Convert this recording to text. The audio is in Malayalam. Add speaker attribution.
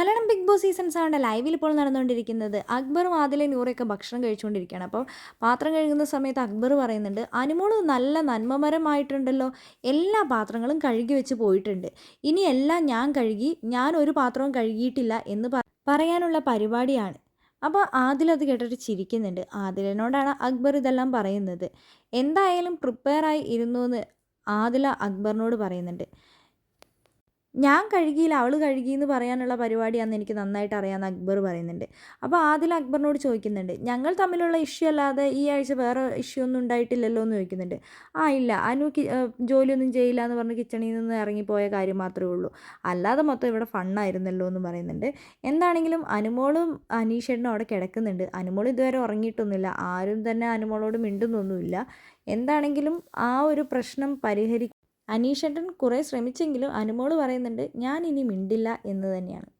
Speaker 1: മലയാളം ബിഗ് ബോസ് സീസൺ സെവന്റെ ലൈവിൽ ഇപ്പോൾ നടന്നുകൊണ്ടിരിക്കുന്നത് അക്ബറും ആദിലെ നൂറയൊക്കെ ഭക്ഷണം കഴിച്ചുകൊണ്ടിരിക്കുകയാണ്. അപ്പോൾ പാത്രം കഴുകുന്ന സമയത്ത് അക്ബർ പറയുന്നുണ്ട് അനുമോൾ നല്ല നന്മമരമായിട്ടുണ്ടല്ലോ. എല്ലാ പാത്രങ്ങളും കഴുകി വെച്ച് പോയിട്ടുണ്ട്. ഇനി എല്ലാം ഞാൻ കഴുകി ഞാൻ ഒരു പാത്രവും കഴുകിയിട്ടില്ല എന്ന് പറയാനുള്ള പരിപാടിയാണ്. അപ്പോൾ ആദിൽ അത് കേട്ടിട്ട് ചിരിക്കുന്നുണ്ട്. ആദിലിനോടാണ് അക്ബർ ഇതെല്ലാം പറയുന്നത്. എന്തായാലും പ്രിപ്പയറായി ഇരുന്നു എന്ന് ആദില അക്ബറിനോട് പറയുന്നുണ്ട്. ഞാൻ കഴുകിയില്ല അവൾ കഴുകി എന്ന് പറയാനുള്ള പരിപാടിയാണെന്ന് എനിക്ക് നന്നായിട്ട് അറിയാമെന്ന് അക്ബർ പറയുന്നുണ്ട്. അപ്പോൾ ആദിൽ അക്ബറിനോട് ചോദിക്കുന്നുണ്ട് ഞങ്ങൾ തമ്മിലുള്ള ഇഷ്യൂ അല്ലാതെ ഈ ആഴ്ച വേറെ ഇഷ്യൂ ഒന്നും ഉണ്ടായിട്ടില്ലല്ലോ? എന്ന് ചോദിക്കുന്നുണ്ട്. ആ ഇല്ല. അനു ജോലിയൊന്നും ചെയ്യില്ല എന്ന് പറഞ്ഞ് കിച്ചണിൽ നിന്ന് ഇറങ്ങിപ്പോയ കാര്യം മാത്രമേ ഉള്ളൂ. അല്ലാതെ മൊത്തം ഇവിടെ ഫണ്ണായിരുന്നല്ലോ എന്ന് പറയുന്നുണ്ട്. എന്താണെങ്കിലും അനുമോളും അനീഷേട്ടനും അവിടെ കിടക്കുന്നുണ്ട്. അനുമോൾ ഇതുവരെ ഉറങ്ങിയിട്ടൊന്നുമില്ല. ആരും തന്നെ അനുമോളോട് മിണ്ടുന്നൊന്നുമില്ല. എന്താണെങ്കിലും ആ ഒരു പ്രശ്നം പരിഹരി അനീഷേട്ടൻ കുറേ ശ്രമിച്ചെങ്കിലും അനുമോൾ പറയുന്നുണ്ട് ഞാൻ ഇനി മിണ്ടില്ല എന്ന് തന്നെയാണ്.